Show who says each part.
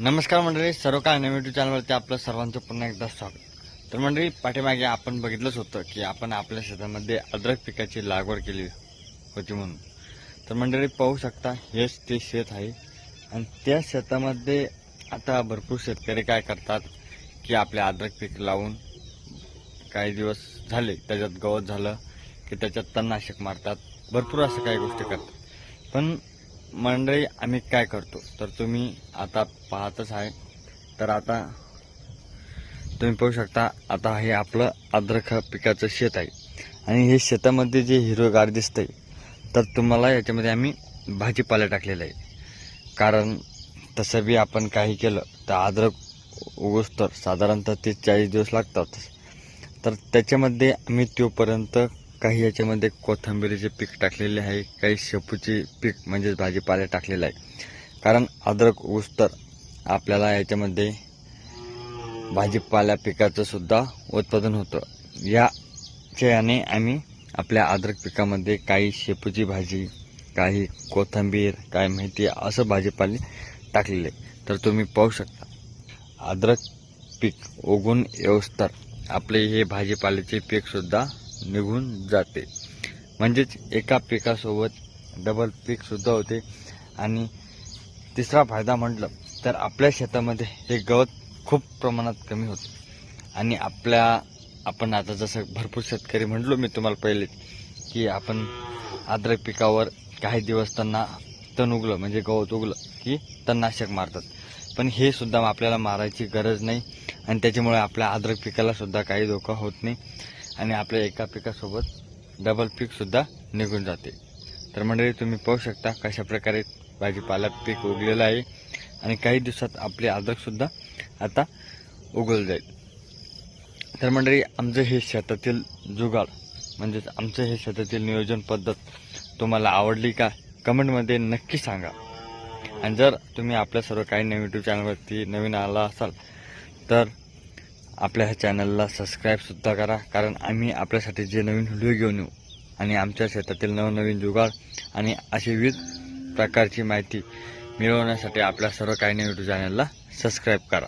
Speaker 1: नमस्कार मंडळी सर्व काय नवीन यूट्यूब चॅनलवरती आपलं सर्वांचं पुन्हा एकदा स्वागत. तर मंडळी पाठीमागे आपण बघितलंच होतं की आपण आपल्या शेतामध्ये अद्रक पिकाची लागवड केली होती म्हणून. तर मंडळी पाहू शकता हेच ते शेत आहे. आणि त्या शेतामध्ये आता भरपूर शेतकरी काय करतात की आपले अद्रक पीक लावून काही दिवस झाले त्याच्यात गवत झालं की त्याच्यात तणनाशक मारतात. भरपूर असं काही गोष्टी करतात. पण मंडळी आम्ही काय करतो? तर तुम्ही आता पाहतच आहे. तर आता तुम्ही पाहू शकता आता हे आपलं अद्रक पिकाचं शेत आहे. आणि हे शेतामध्ये जे हिरवगार दिसतंय तर तुम्हाला याच्यामध्ये आम्ही भाजीपाला टाकलेला आहे. कारण तसं बी आपण काही केलं तर अद्रक उगवस तर साधारणतः ते चाळीस दिवस लागतात तर त्याच्यामध्ये आम्ही तोपर्यंत काही याच्यामध्ये कोथंबिरीचे पीक टाकलेले आहे काही शेपूचे पीक म्हणजेच भाजीपाला टाकलेला आहे. कारण अद्रक ऊस तर आपल्याला याच्यामध्ये भाजीपाला पिकाचं सुद्धा उत्पादन होतं. याच्या याने आम्ही आपल्या अद्रक पिकामध्ये काही शेपूची भाजी काही कोथिंबीर काय माहिती असं भाजीपाले टाकलेले तर तुम्ही पाहू शकता अद्रक पीक उगून येऊस्तर आपले हे भाजीपाल्याचे पीकसुद्धा निघून जाते. म्हणजेच एका पिकासोबत डबल पीकसुद्धा होते. आणि तिसरा फायदा म्हटलं तर आपल्या शेतामध्ये हे गवत खूप प्रमाणात कमी होतं. आणि आपल्या आपण आता जसं भरपूर शेतकरी म्हटलो मी तुम्हाला पहिले की आपण अद्रक पिकावर काही दिवस त्यांना तण उगलं म्हणजे गवत उगलं की तणनाशक मारतात. पण हे सुद्धा आपल्याला मारायची गरज नाही. आणि त्याच्यामुळे आपल्या अद्रक पिकाला सुद्धा काही धोका होत नाही. आणि आपल्या एका पिकासोबत डबल पीकसुद्धा निघून जाते. तर मंडळी तुम्ही पाहू शकता कशा प्रकारे भाजीपाला पीक उगलेलं आहे आणि काही दिवसात आपले अद्रकसुद्धा आता उगल जाईल. तर मंडळी आमचं हे शेतातील जुगाड म्हणजेच आमचं हे शेतातील नियोजन पद्धत तुम्हाला आवडली का कमेंटमध्ये नक्की सांगा. आणि जर तुम्ही आपल्या सर्व काही नवीन यूट्यूब चॅनलवरती नवीन आला असाल तर आपल्या ह्या चॅनलला सबस्क्राईबसुद्धा करा कारण आम्ही आपल्यासाठी जे नवीन व्हिडिओ घेऊन येऊ आणि आमच्या शेतातील नवनवीन जुगाड आणि अशी विविध प्रकारची माहिती मिळवण्यासाठी आपल्या सर्व काही नवीन यूट्यूब चॅनलला सबस्क्राईब करा.